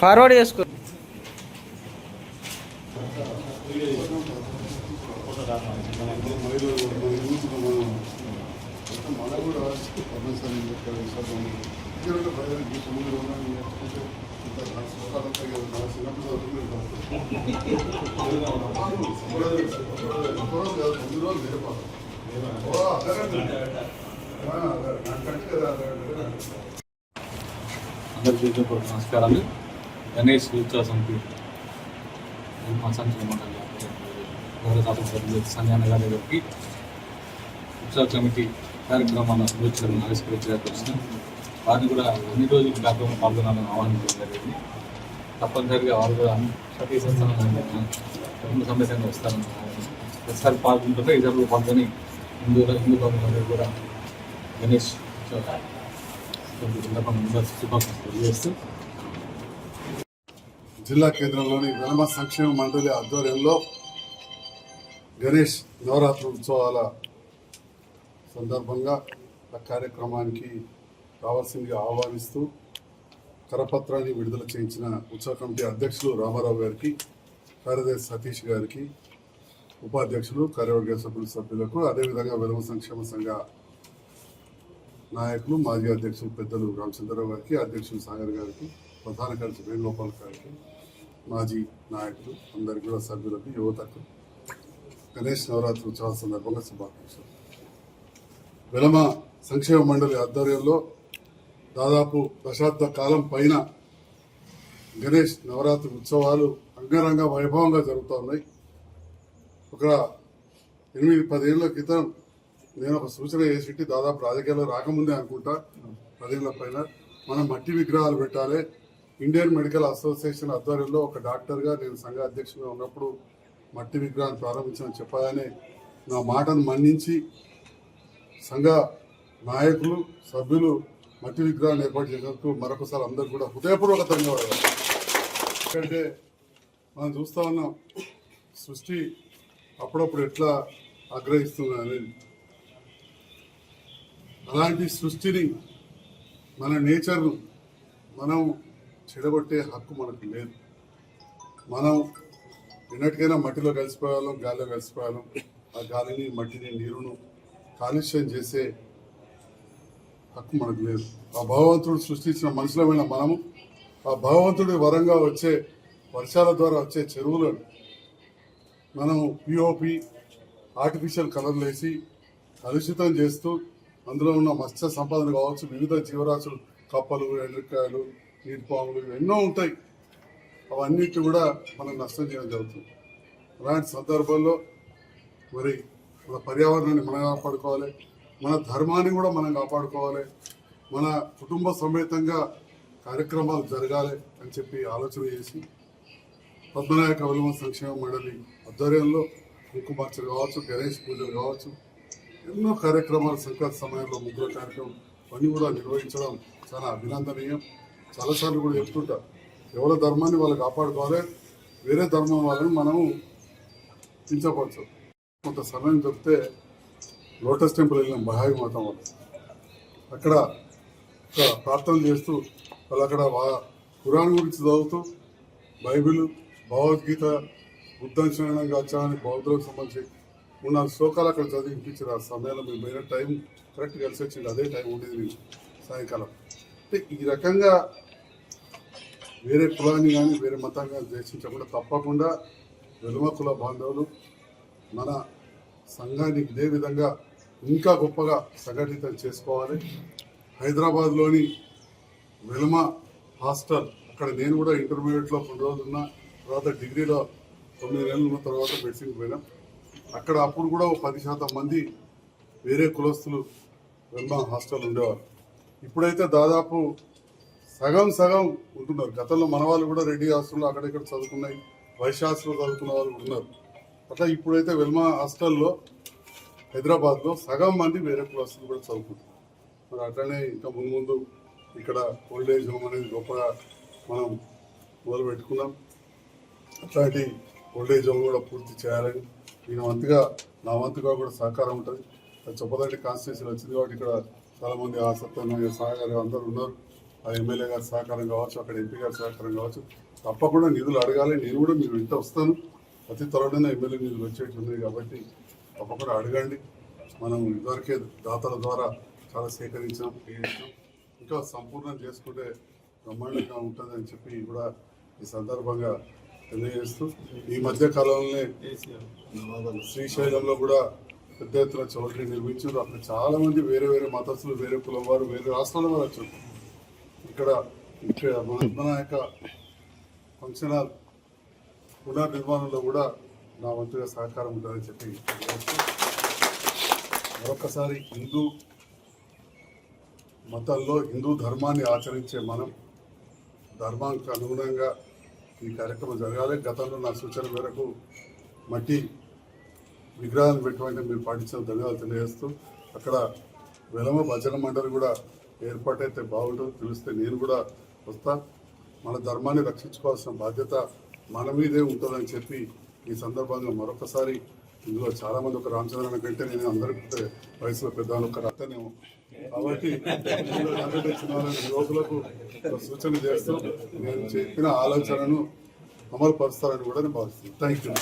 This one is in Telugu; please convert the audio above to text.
ఫార్వర్డ్ చేసుకో మన కూడా అందరికీ హృదయపూర్వక నమస్కారాలు. గణేష్ ఉత్సవ సమితి మా సంక్షేమ మండలి గౌరవ సభ్యులు సంజయన గారి గారికి ఉత్సవ కమిటీ కార్యక్రమాల సూచనలను ఆవిష్కరించడానికి వారిని కూడా అన్ని రోజులు కార్యక్రమం పాల్గొనాలని ఆహ్వానించడం జరిగింది. తప్పనిసరిగా వారు కూడా ప్రతి సంవత్సరం సమేతంగా వస్తారని ఒకసారి పాల్గొంటుంటే ఇతరులు పాల్గొని హిందువుల హిందూ బంధువులందరూ కూడా గణేష్ తెలియజేస్తూ జిల్లా కేంద్రంలోని వెలమ సంక్షేమ మండలి ఆధ్వర్యంలో గణేష్ నవరాత్రి ఉత్సవాల సందర్భంగా ఆ కార్యక్రమానికి రావాల్సిందిగా ఆహ్వానిస్తూ కరపత్రాన్ని విడుదల చేయించిన ఉత్సవ కమిటీ అధ్యక్షులు రామారావు గారికి కార్యదర్శి సతీష్ గారికి ఉపాధ్యక్షులు కార్యవర్గ సభ్యుల సభ్యులకు అదేవిధంగా వెలమ సంక్షేమ సంఘ నాయకులు మాజీ అధ్యక్షులు పెద్దలు రామచంద్రరావు గారికి అధ్యక్షులు సాగర్ గారికి ప్రధాన కార్యదర్శి వేణుగోపాల్ గారికి మాజీ నాయకులు అందరికీ కూడా సభ్యులకు యువతకు గణేష్ నవరాత్రి ఉత్సవాల సందర్భంగా శుభాకాంక్షలు. వెలమ సంక్షేమ మండలి ఆధ్వర్యంలో దాదాపు దశాబ్ద కాలం పైన గణేష్ నవరాత్రి ఉత్సవాలు అంగరంగ వైభవంగా జరుగుతూ ఉన్నాయి. ఒక ఎనిమిది పదేళ్ళ క్రితం నేను ఒక సూచన చేసి దాదాపు రాజకీయాల్లో రాకముందే అనుకుంటా పదేళ్ళ పైన మనం మట్టి విగ్రహాలు పెట్టాలి. ఇండియన్ మెడికల్ అసోసియేషన్ ఆధ్వర్యంలో ఒక డాక్టర్గా నేను సంఘ అధ్యక్షుడిగా ఉన్నప్పుడు మట్టి విగ్రహాన్ని ప్రారంభించమని చెప్పగానే నా మాటను మన్నించి సంఘ నాయకులు సభ్యులు మట్టి విగ్రహాన్ని ఏర్పాటు చేసినందుకు మరొకసారి అందరూ కూడా హృదయపూర్వక ధన్యవాదాలు. ఎందుకంటే మనం చూస్తా ఉన్నాం సృష్టి అప్పుడప్పుడు ఎట్లా ఆగ్రహిస్తుంది అలాంటి సృష్టిని మన నేచర్ను మనం చెడగొట్టే హక్కు మనకు లేదు. మనం ఎన్నటికైనా మట్టిలో కలిసిపోయాలం గాలిలో కలిసిపోయాలం ఆ గాలిని మట్టిని నీరును కాలుష్యం చేసే హక్కు మనకు లేదు. ఆ భగవంతుడు సృష్టించిన మనుషులమైన మనము ఆ భగవంతుడి వరంగా వచ్చే వర్షాల ద్వారా వచ్చే చెరువులను మనము పిఓపి ఆర్టిఫిషియల్ కలర్లు వేసి కలుషితం చేస్తూ అందులో ఉన్న మత్స్య సంపాదన కావచ్చు వివిధ జీవరాశులు కప్పలు ఎండ్రికాయలు నీటిపాములు ఎన్నో ఉంటాయి. అవన్నిటి కూడా మనం నష్టం చేయడం జరుగుతుంది. అలాంటి సందర్భాల్లో మరి మన పర్యావరణాన్ని మనం కాపాడుకోవాలి. మన ధర్మాన్ని కూడా మనం కాపాడుకోవాలి. మన కుటుంబ సమేతంగా కార్యక్రమాలు జరగాలి అని చెప్పి ఆలోచన చేసి పద్మనాయక విలువ సంక్షేమ మండలి ఆధ్వర్యంలో కుంకుమార్చలు కావచ్చు గణేష్ పూజలు కావచ్చు ఎన్నో కార్యక్రమాలు సంక్రాంతి సమయంలో ముగ్గుల కార్యక్రమం అన్నీ కూడా నిర్వహించడం చాలా అభినందనీయం. చాలాసార్లు కూడా చెప్తుంటా ఎవరి ధర్మాన్ని వాళ్ళు కాపాడుకోవాలి వేరే ధర్మం వాళ్ళని మనము కించపరచు. కొంత సమయం దొరికితే లోటస్ టెంపుల్ వెళ్ళినాం బహాయి మాతం వాళ్ళు అక్కడ ప్రార్థన చేస్తూ వాళ్ళు అక్కడ వా- గురించి చదువుతూ బైబిల్ భగవద్గీత బుద్ధం శరణం బౌద్ధులకు సంబంధించి ఉన్న శ్లోకాలు అక్కడ చదివి వినిపించారు ఆ సమయంలో మేము పోయిన టైం కరెక్ట్ కలిసి వచ్చింది. అదే టైం ఉండేది మీకు సాయంకాలం. అంటే ఈ రకంగా వేరే కులాన్ని కానీ వేరే మతాన్ని కానీ ద్వేషించకుండా తప్పకుండా వెలుమ కుల బాంధవులు మన సంఘాన్ని ఇదే విధంగా ఇంకా గొప్పగా సంఘటితం చేసుకోవాలి. హైదరాబాద్లోని వెలమ హాస్టల్ అక్కడ నేను కూడా ఇంటర్మీడియట్లో కొన్ని రోజులు ఉన్న తర్వాత డిగ్రీలో తొమ్మిది నెలలు ఉన్న తర్వాత మెడిసిన్ పోయినాం. అక్కడ అప్పుడు కూడా ఒక పది శాతం మంది వేరే కులస్తులు వెలమ హాస్టల్ ఉండేవారు. ఇప్పుడైతే దాదాపు సగం సగం ఉంటున్నారు. గతంలో మన వాళ్ళు కూడా రెడ్డి హాస్టల్లో అక్కడిక్కడ చదువుకున్నాయి. వైశ్య హాస్టల్లో చదువుకున్న వాళ్ళు ఉన్నారు. అట్లా ఇప్పుడైతే వెల్మా హాస్టల్లో హైదరాబాద్లో సగం మంది వేరే క్లాసులు కూడా చదువుకుంటున్నారు. మరి అట్లనే ఇంకా ముందు ముందు ఇక్కడ ఓల్డ్ ఏజ్ హోమ్ అనేది గొప్పగా మనం మొదలు పెట్టుకున్నాం. అట్లాంటి ఓల్డ్ ఏజ్ హోమ్ కూడా పూర్తి చేయాలని నేను వంతుగా నా వంతుగా కూడా సహకారం ఉంటుంది. అది చొప్పదండి కాన్స్టిట్యూన్సీ వచ్చింది కాబట్టి ఇక్కడ చాలామంది ఆసక్తి సహకారం అందరూ ఉన్నారు. ఆ ఎమ్మెల్యే గారి సహకారం కావచ్చు అక్కడ ఎంపీ గారి సహకారం కావచ్చు. తప్పకుండా నిధులు అడగాలి. నేను కూడా మీరు ఇంత వస్తాను. అతి త్వరలోనే ఎమ్మెల్యే నిధులు వచ్చేటి ఉన్నాయి కాబట్టి ఒక్కొక్కరు అడగండి. మనం ఇదివరకే దాతల ద్వారా చాలా సేకరించాం చేయించాం. ఇంకా సంపూర్ణం చేసుకుంటే బ్రహ్మాండంగా ఉంటుందని చెప్పి కూడా ఈ సందర్భంగా తెలియజేస్తూ ఈ మధ్య కాలంలోనే శ్రీశైలంలో కూడా పెద్ద ఎత్తున చౌటరీ నిర్మించారు. అక్కడ చాలా మంది వేరే వేరే మతస్థులు వేరే కులం వారు వేరే రాష్ట్రాల వారు వచ్చారు. ఇక్కడ ఇక్కడ మన మన యొక్క ఫంక్షన్ హాల్ పునర్నిర్మాణంలో కూడా నా వంతుగా సహకారం ఉంటుందని చెప్పి మరొకసారి హిందూ మతంలో హిందూ ధర్మాన్ని ఆచరించే మనం ధర్మానికి అనుగుణంగా ఈ కార్యక్రమం జరగాలి. గతంలో నా సూచన మేరకు మట్టి విగ్రహాలు పెట్టమంటే మీరు పాటించిన ధన్యవాదాలు తెలియజేస్తూ అక్కడ వెలమ భజన మండలి కూడా ఏర్పాటైతే బాగుంటుంది తెలిస్తే నేను కూడా వస్తా. మన ధర్మాన్ని రక్షించుకోవాల్సిన బాధ్యత మన మీదే ఉంటుందని చెప్పి ఈ సందర్భంగా మరొకసారి ఇందులో చాలా మంది ఒక రామచంద్రన కంటే నేను అందరికీ వయసులో పెద్ద ఒక రక్తనేమో కాబట్టి యువకులకు సూచన చేస్తూ నేను చెప్పిన ఆలోచనను అమలు పరుస్తారని కూడా నేను భావిస్తున్నాను. Thank you